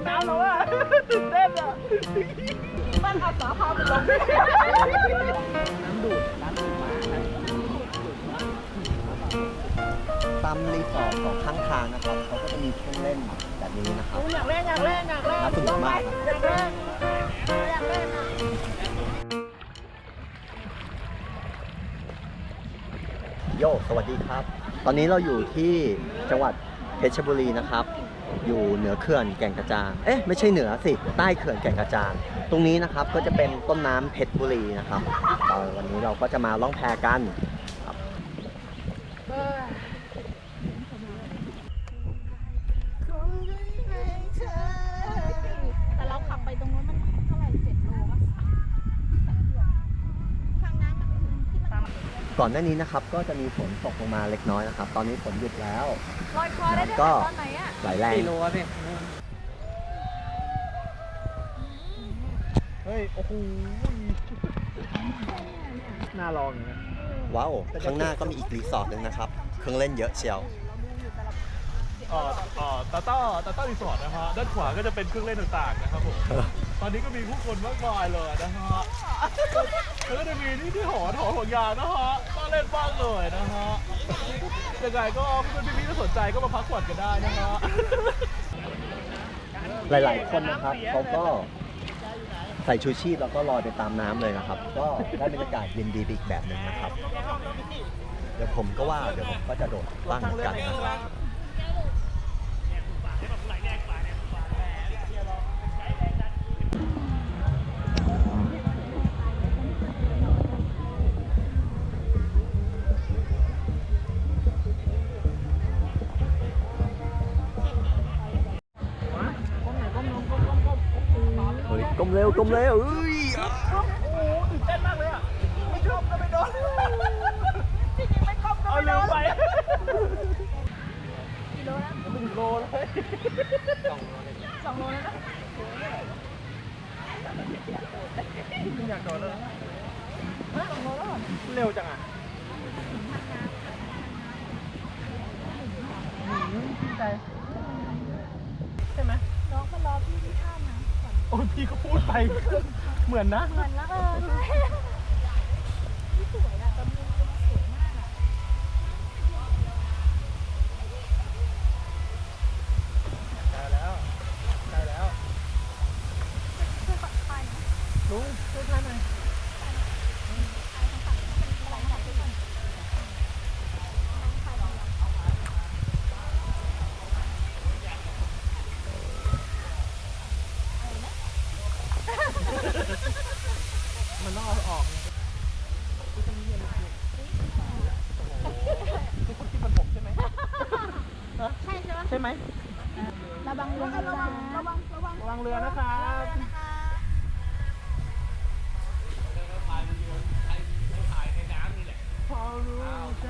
นน้ำแล้วอะตื่นเต้นอะมันอาสาพาไปลงน้ำดูดน้ำดูดมาตามรีสอร์ทสองข้างทางนะครับเขาก็จะมีเครื่องเล่นแบบนี้นะครับอยากเล่นอยากเล่นอยากเล่นน่าสนุกมากครับอยากเล่นอยากเล่นอะโยสวัสดีครับ ตอนนี้เราอยู่ที่จังหวัดเพชรบุรีนะครับ อยู่เหนือเขื่อนแก่งกระจาน เอ๊ะไม่ใช่เหนือสิ ใต้เขื่อนแก่งกระจาน ตรงนี้นะครับก็จะเป็นต้นน้ำเพชรบุรีนะครับวันนี้เราก็จะมาล่องแพกันครับ ก่อนหน้านี้นะครับก็จะมีฝนตกลงมาเล็กน้อยนะครับ ตอนนี้ฝนหยุดแล้วลอยคอได้ด้วยก็ตอนไหนอะไหลแรงสี่โลอะพี่เฮ้ย โอ้โหน่าลองอย่างเงี้ยว้าว ข้างหน้าก็มีอีกรีสอร์ทหนึ่งนะครับ เครื่องเล่นเยอะเชียว เอ่อเอ่อตาต้าตาต้ารีสอร์ทนะฮะด้านขวาก็จะเป็นเครื่องเล่นต่างๆนะครับผม ตอนนี้ก็มีผู้คนมากมายเลยนะฮะแล้วก็จะมีที่ที่หอหอห่วงยางนะฮะน่า เล่นมากเลยนะฮะยังไงก็เพื่อนพี่ๆถ้าสนใจก็มาพักผ่อนกันได้นะฮะหลายๆคนนะครับเขาก็ใส่ชูชีพแล้วก็ลอยไปตามน้ำเลยนะครับ ก็ได้บรรยากาศเย็นดีไปอีกแบบหนึ่งนะครับ เดี๋ยวผมก็ว่าเดี๋ยวผมก็จะโดดบ้างเหมือนกันนะครับ มเร็วก้มเร็วเอ้ย เอาลืมไป สองโลแล้วนะ อยากโดดแล้วเร็วจังอ่ะใจ โอ้ยพี่ก็พูดไป เหมือนนะ เหมือนแล้วเออสวยอะตอนนี้มันสวยมากอะ ได้แล้วได้แล้ว ช่วยฝักไฟนะ ลุงช่วยท่านหน่อย หลังจากที่ก่อน มันต้อง เอาออกไงทุกคนคิดเหมือนผมใช่ไหมใช่ใช่ไหมใช่ไหมระวังเรือนะจ๊ะระวังระวังระวังเรือนะครับพอรู้ใจ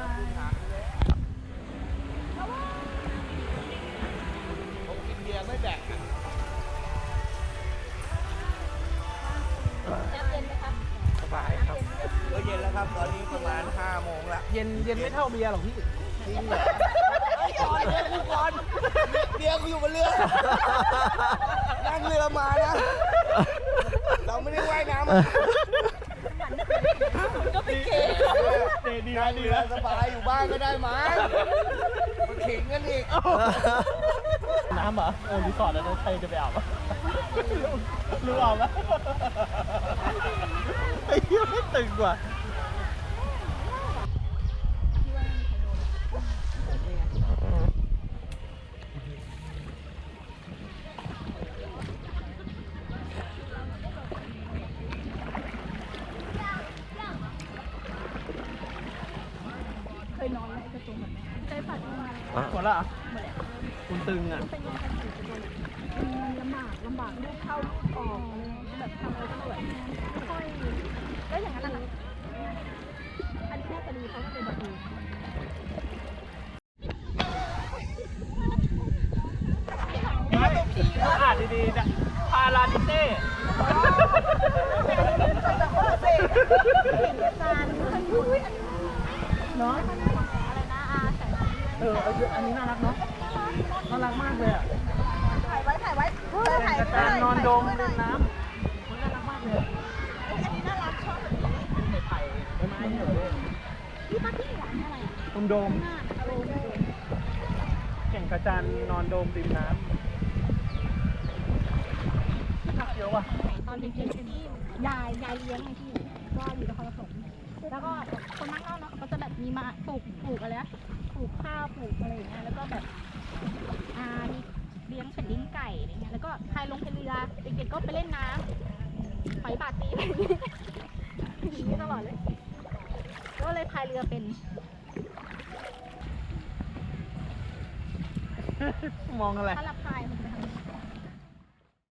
ครับ ตอนนี้ประมาณ5โมงละเย็นเย็นไม่เท่าเบียร์หรอกพี่ก่อนเดี๋ยวกูก่อนเดี๋ยวกูอยู่บนเรือ นั่งเรือมานะ เราไม่ได้ว่ายน้ำมาก็ไปเกย์ดีนะดีนะสบายอยู่บ้านก็ได้มั้งมาขิงกันอีก น้ำเหรอเออรีสอร์ทแล้วนะใครจะไปอาบอะรู้เอาไหมไอ้เหี้ยไม่ตึงว่ะ อนในกระจุงแบบนี้ใจฝันมาอะหมดละเหรอคุณตึงอะเป็นยังไงกันสิมันลำบากลำบากลูกเข้าลูกออกอะไรอย่างเงี้ยแบบทำอะไรก็แบบไม่ค่อยก็อย่างนั้นแหละอันนี้แม่ตะลีเขาก็เป็นแบบนี้อ่านดีๆนะพาราดิเต้เนาะอะไรนะอาแสงสีเอออันนี้น่ารักเนาะน่ารักมากเลยอะถ่ายไว้ถ่ายไว้เโดมเล่นน้ำมันน่ารักมากเลยเอ้ยอันนี้น่ารักชอบแบบนี้ไม้ไผ่ไม้ไม้เนี่ยเลยพี่ป้าพี่ร้านอะไรอะตรงโดมหน้าอารมณ์แก่งกระจานนอนโดมริมน้ำน่าเขียวว่ะตอนเด็กๆที่ยายยายเลี้ยงไงพี่ก็อยู่นครปฐมแล้วก็คนนั่งเล่าเนาะเขาก็จะแบบมีมาปลูกปลูกอะไรนะ ปลูกข้าวปลูกอะไรอย่างเงี้ยแล้วก็แบบอ่ามีเลี้ยงเป็ดเลี้ยงไก่อะไรเงี้ยแล้วก็พายลงพายเรือเด็กๆก็ไปเล่นน้ำหอยบาดตีอะไรอย่างเงี้ยอย่างนี้ตลอดเลย ก็เลยพายเรือเป็น มองอะไร ถ้าเราพายมันจะไปทาง